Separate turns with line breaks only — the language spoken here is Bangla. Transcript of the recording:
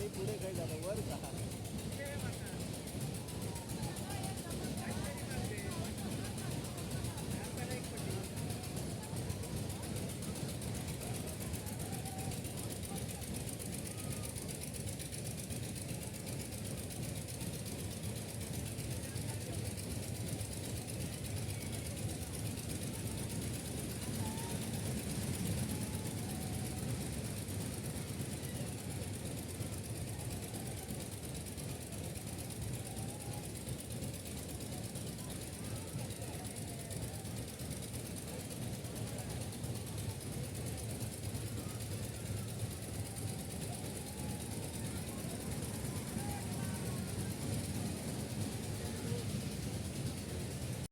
पाणी पुढे काही झालं वर का